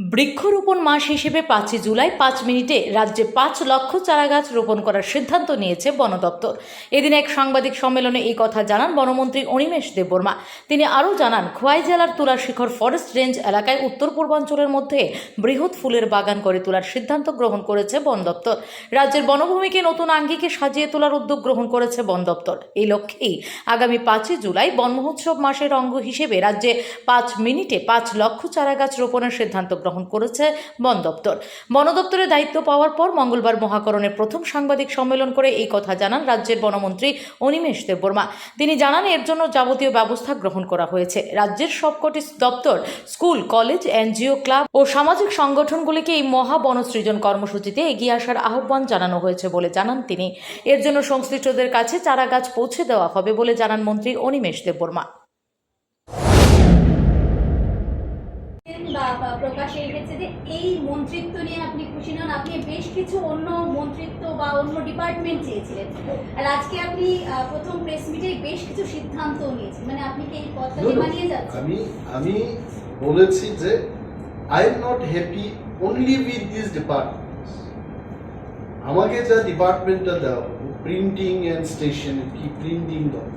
বৃক্ষরোপণ মাস হিসেবে পাঁচই জুলাই পাঁচ মিনিটে রাজ্যে পাঁচ লক্ষ চারাগাছ রোপণ করার সিদ্ধান্ত নিয়েছে বন দপ্তর। এদিন এক সাংবাদিক সম্মেলনে এই কথা জানান বনমন্ত্রী অনিমেষ দেববর্মা। তিনি আরও জানান, খোয়াই জেলার তুলা শিখর ফরেস্ট রেঞ্জ এলাকায় উত্তর পূর্বাঞ্চলের মধ্যে বৃহৎ ফুলের বাগান করে তোলার সিদ্ধান্ত গ্রহণ করেছে বন দপ্তর। রাজ্যের বনভূমিকে নতুন আঙ্গিকে সাজিয়ে তোলার উদ্যোগ গ্রহণ করেছে বন দপ্তর। এই লক্ষ্যেই আগামী পাঁচই জুলাই বন মহোৎসব মাসের অঙ্গ হিসেবে রাজ্যে পাঁচ মিনিটে পাঁচ লক্ষ চারাগাছ রোপণের সিদ্ধান্ত গ্রহণ করেছে বন দপ্তর। বন দপ্তরের দায়িত্ব পাওয়ার পর মঙ্গলবার মহাকরণের প্রথম সাংবাদিক সম্মেলন করে এই কথা জানান রাজ্যের বনমন্ত্রী অনিমেষ দেববর্মা। তিনি জানান, এর জন্য যাবতীয় ব্যবস্থা গ্রহণ করা হয়েছে। রাজ্যের সবকটি দপ্তর, স্কুল, কলেজ, এনজিও, ক্লাব ও সামাজিক সংগঠনগুলিকে এই মহা বনসৃজন কর্মসূচিতে এগিয়ে আসার আহ্বান জানানো হয়েছে বলে জানান তিনি। এর জন্য সংশ্লিষ্টদের কাছে চারাগাছ পৌঁছে দেওয়া হবে বলে জানান মন্ত্রী অনিমেষ দেববর্মা। প্রকাশে এসেছে যে এই মন্ত্রিত্ব নিয়ে আপনি খুশি নন আপনি বেশ কিছু অন্য মন্ত্রিত্ব বা অন্য ডিপার্টমেন্ট চেয়েছিলেন। আর আজকে আপনি প্রথম প্রেস মিটে বেশ কিছু সিদ্ধান্ত নিয়েছেন। মানে আপনি কি এই মানিয়ে যাচ্ছেন? আমি আমি বলেছি যে I am not happy only with this departments আমাকে যা ডিপার্টমেন্টটা দেওয়া প্রিন্টিং অ্যান্ড স্টেশন কি প্রিন্টিং দাও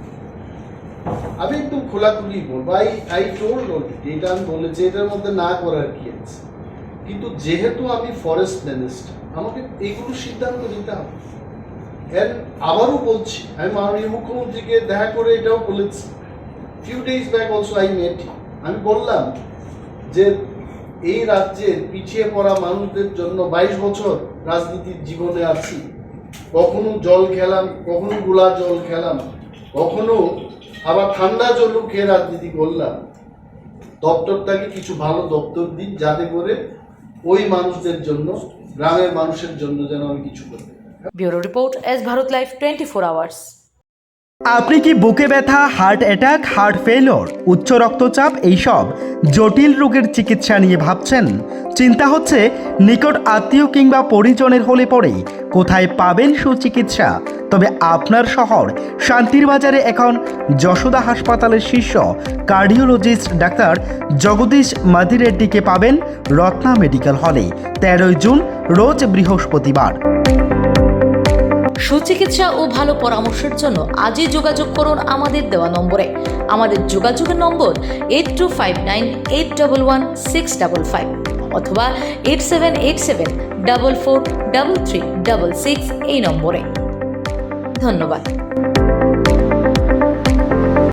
আমি একটু খোলাখুলি বলব। আই আই টোল্ড অলরেডি এটা আমি বলেছি, এটার মধ্যে না করার কি আছে? কিন্তু যেহেতু আমি ফরেস্ট মিনিস্টার আমাকে এইগুলো সিদ্ধান্ত নিতে হবে। এর আবারও বলছি, আমি মাননীয় মুখ্যমন্ত্রীকে দেখা করে এটাও বলেছি। Few days back also I met আমি বললাম যে, এই রাজ্যের পিছিয়ে পড়া মানুষদের জন্য বাইশ বছর রাজনীতির জীবনে আছি। কখনো জল খেলাম, কখনো গোলা জল খেলাম, কখনো আবার ঠান্ডা জলও খেয়ে রাজনীতি করলাম। দপ্তরটাকে কিছু ভালো দপ্তর দিন যাতে করে ওই মানুষদের জন্য গ্রামের মানুষের জন্য যেন আমি কিছু করতে bureau report S Bharat life twenty four hours. আপনি কি বুকে ব্যথা হার্ট অ্যাটাক হার্ট ফেলিওর উচ্চ রক্তচাপ এইসব জটিল রোগের চিকিৎসা নিয়ে ভাবছেন? চিন্তা হচ্ছে নিকট আত্মীয় কিংবা পরিজনের হলে পরেই কোথায় পাবেন সুচিকিৎসা? তবে আপনার শহর শান্তির বাজারে এখন যশোদা হাসপাতালের শীর্ষ কার্ডিওলজিস্ট ডাক্তার জগদীশ মাদিরেড্ডিকে পাবেন রত্না মেডিকেল হলে, তেরোই জুন, রোজ বৃহস্পতিবার। সুচিকিৎসা ও ভালো পরামর্শের জন্য আজই যোগাযোগ করুন আমাদের দেওয়া নম্বরে। আমাদের যোগাযোগের নম্বর eight two five nine eight double one six double five অথবা eight seven eight seven double four double three double six এই নম্বরে। ধন্যবাদ।